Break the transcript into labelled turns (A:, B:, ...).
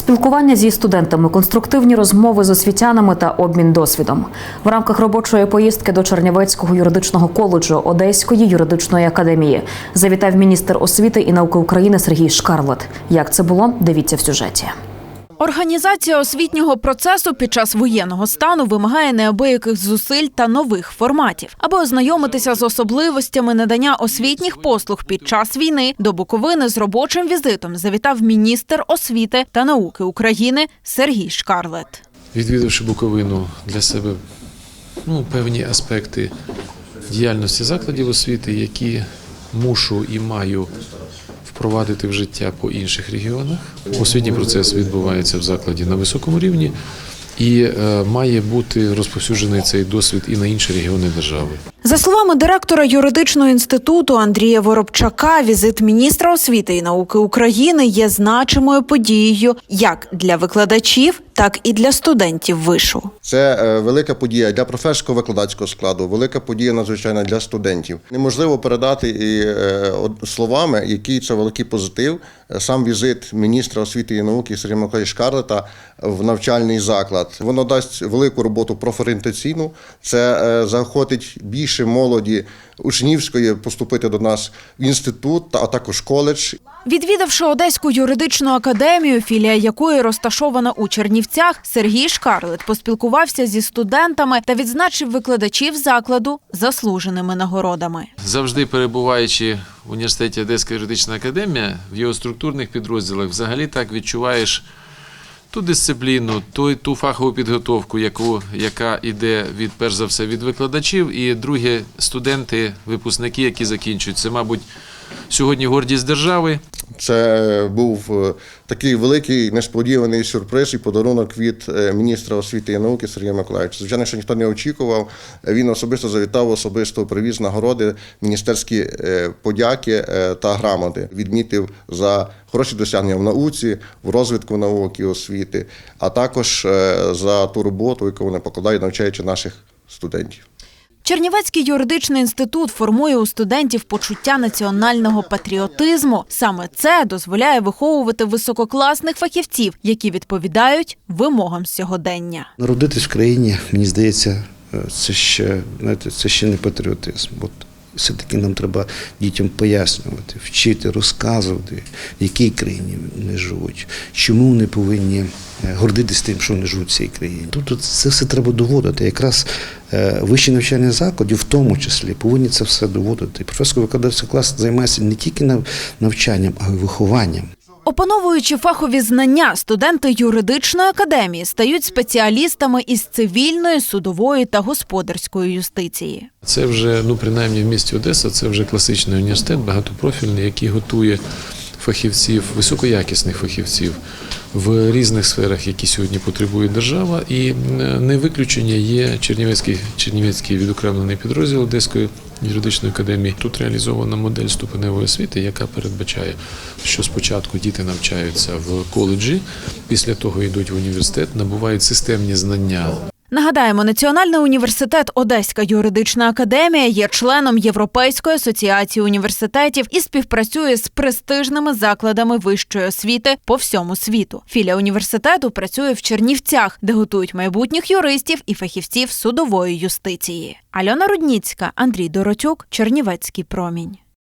A: Спілкування зі студентами, конструктивні розмови з освітянами та обмін досвідом в рамках робочої поїздки до Чернівецького юридичного коледжу Одеської юридичної академії завітав міністр освіти і науки України Сергій Шкарлет. Як це було? Дивіться в сюжеті.
B: Організація освітнього процесу під час воєнного стану вимагає неабияких зусиль та нових форматів. Аби ознайомитися з особливостями надання освітніх послуг під час війни, до Буковини з робочим візитом завітав міністр освіти та науки України Сергій Шкарлет.
C: відвідавши Буковину для себе ну, певні аспекти діяльності закладів освіти, які мушу і маю впровадити в життя по інших регіонах. Освітній процес відбувається в закладі на високому рівні і е, має бути розповсюджений цей досвід і на інші регіони держави.
B: За словами директора юридичного інституту Андрія Воробчака, візит міністра освіти і науки України є значимою подією як для викладачів, так і для студентів вишу.
D: Це е, велика подія для професорського викладацького складу, велика подія надзвичайно для студентів. Неможливо передати і е, словами, який це великий позитив. е, Сам візит міністра освіти і науки Сергія Миколаївича Шкарлета в навчальний заклад. Воно дасть велику роботу профорієнтаційну. Це заохотить більше молоді учнівської поступити до нас в інститут, та- а також коледж.
B: Відвідавши Одеську юридичну академію, філія якої розташована у Чернівцях, Сергій Шкарлет поспілкувався зі студентами та відзначив викладачів закладу заслуженими нагородами.
C: Завжди перебуваючи в університеті Одеська юридична академія, в його структурних підрозділах взагалі так відчуваєш ту дисципліну, ту, ту фахову підготовку, яку, яка йде від перш за все від викладачів, і друге студенти, випускники, які закінчують. Це, мабуть, сьогодні гордість держави.
D: Це був е, такий великий несподіваний сюрприз і подарунок від е, міністра освіти і науки Сергія Миколаївича. Звичайно, що ніхто не очікував. Він особисто завітав, особисто привіз нагороди, міністерські е, подяки е, та грамоти. Відмітив за хороші досягнення в науці, в розвитку науки, освіти, а також е, за ту роботу, яку вони покладають, навчаючи наших студентів.
B: Чернівецький юридичний інститут формує у студентів почуття національного патріотизму. Саме це дозволяє виховувати висококласних фахівців, які відповідають вимогам сьогодення.
E: Народитись в країні, мені здається, е, це ще, знаєте, це ще не патріотизм. От все-таки нам треба дітям пояснювати, вчити, розказувати, в якій країні вони живуть, чому вони повинні гордитися гордитись тим, що вони живуть в цій країні. Тут це все треба доводити. Якраз е, вищі навчальні заклади, в тому числі, повинні це все доводити. Професор викладацький клас займається не тільки навчанням, а й вихованням.
B: Опановуючи фахові знання, студенти юридичної академії стають спеціалістами із цивільної, судової та господарської юстиції.
C: Це вже, ну принаймні в місті Одеса, це вже класичний університет, багатопрофільний, який готує фахівців, високоякісних фахівців в різних сферах, які сьогодні потребує держава. І е, не виключення є Чернівецький, Чернівецький відокремлений підрозділ Одеської юридичної академії. Тут реалізована модель ступеневої освіти, яка передбачає, що спочатку діти навчаються в коледжі, після того йдуть в університет, набувають системні знання
B: Нагадаємо, Національний університет Одеська юридична академія є членом Європейської асоціації університетів і співпрацює з престижними закладами вищої освіти по всьому світу. Філія університету працює в Чернівцях, де готують майбутніх юристів і фахівців судової юстиції. Альона Рудніцька, Андрій Доротюк, Чернівецький промінь.